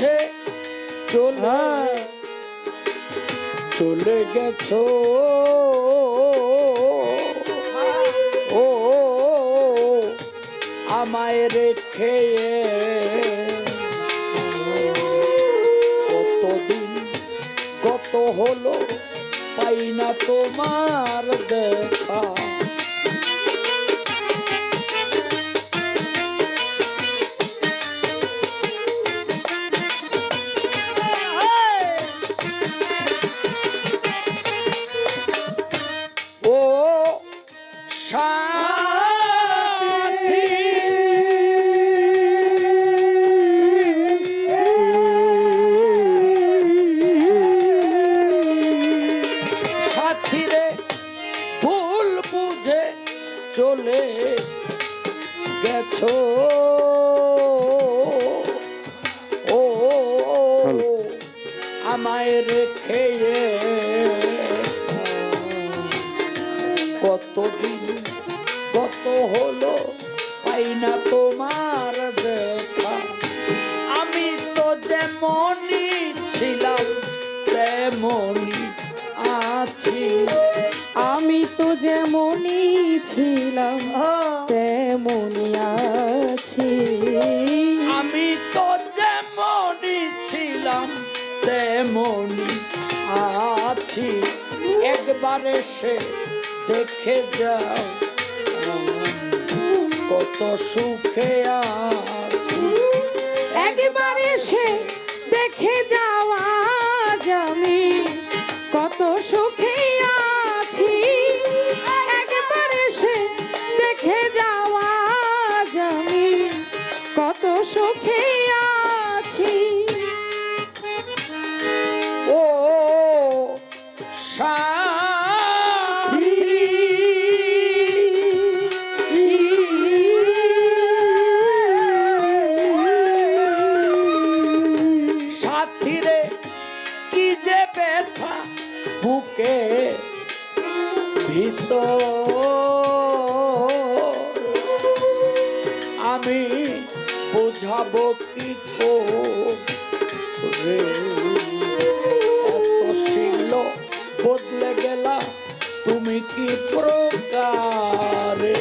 বুঝে চলে চলে গেছো। ও আমায় রেখে কতদিন কত হলো পাই না তোমার দেখা? চলে গেছো। ও আমায় রেখে কতদিন কত হলো পাই না তোমার দেখা। আমি তো যেমনই ছিলাম তেমনই যেমনই ছিলাম তেমনই আছি। আমি তো যেমনই ছিলাম তেমনই আছি। একবার এসে দেখে যাও কত সুখে আছি। একবার এসে দেখে যাওয়া আমি বোঝাব কি করে বদলে গেলা তুমি কি প্রকারে?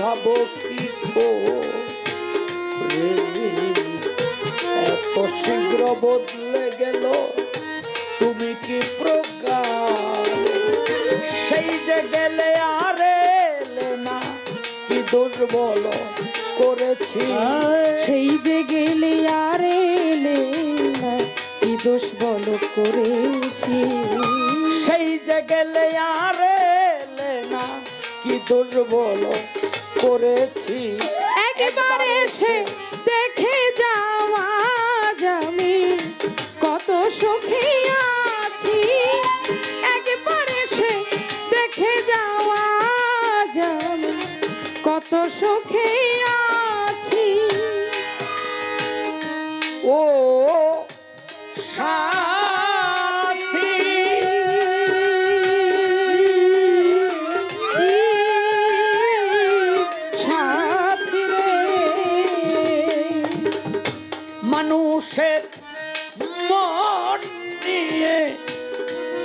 বুঝাবো কি এত শীঘ্র বদলে গেল তুমি কি প্রকার সেই যে গেলে আর না কি দুর্বল করেছি? সেই যে গেলে আর কি দোষ বল করেছি? সেই যে গেলে আর না কি দুর্বল করেছি। একবার এসে দেখে যাওয়া আমি কত সুখী।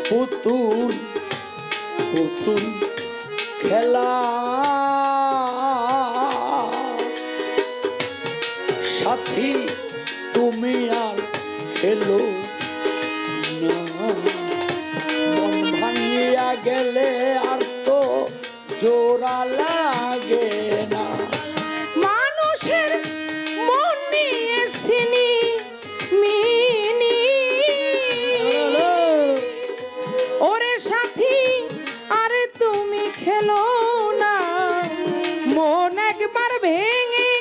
পুতুল পুতুল খেলা। সাথী তুমি আর খেলো ভাঙিয়া গেলে আর তো জোড়া লাগে। একবার ভেঙে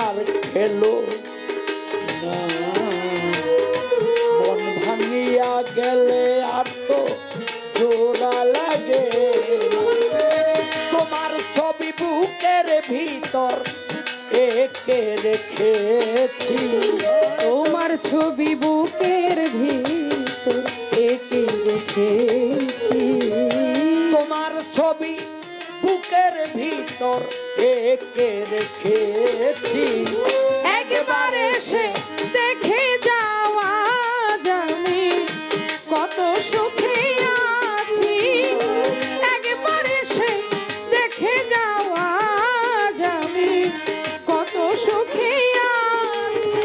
আর খেলো। না ভাঙিয়া গেলে আর তো জোড়া লাগে তোমার ছবি বুকের ভিতর একে রেখেছি। তোমার ছবি বুকের ভিতর একে রেখেছি একবার এসে দেখে যাওয়া জানি কত সুখে আছি। একবার এসে দেখে যাওয়া জানি কত সুখে আছি।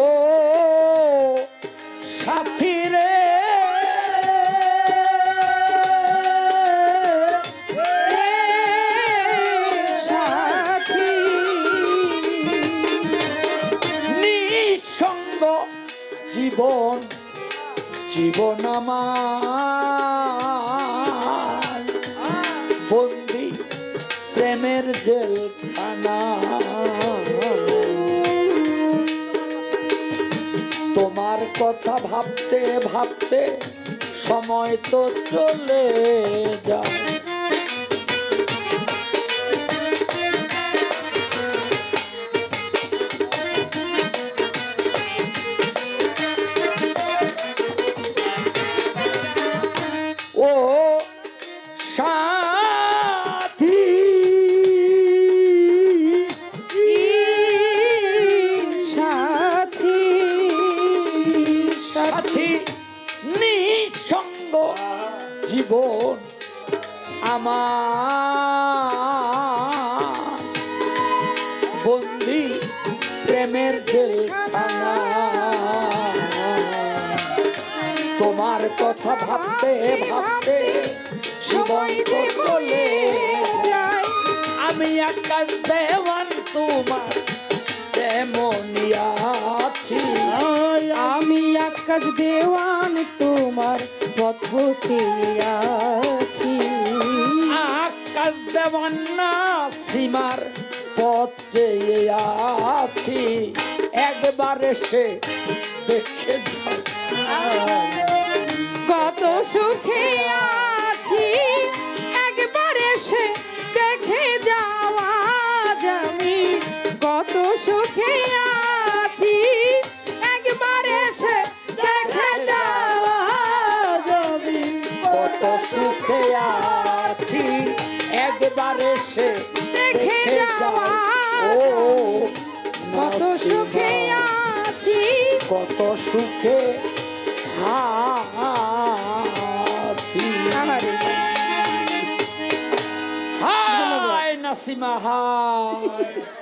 ও সাথী রে জীবন আমার। বন্দি প্রেমের জেলখানা। তোমার কথা ভাবতে ভাবতে সময় তো চলে যায়। কথা ভাবতে ভাবতে জীবন তো চলে যায়। আমি আকাশ দেওয়ান তোমার তেমনই আছি। আমি আকাশ দেওয়ান তোমার পথ আছি। আকাশ দেওয়ান না সীমার পথ চেয়ে আছি। একবার এসে দেখে যাও। সুখে আছি। একবার এসে দেখে যাওয়া জানি কত সুখে আছি। একবার এসে দেখে যাওয়া কত সুখে আছি। একবার এসে দেখে যাওয়া ও কত সুখে আছি। কত সুখে হায় নাসিমা হায়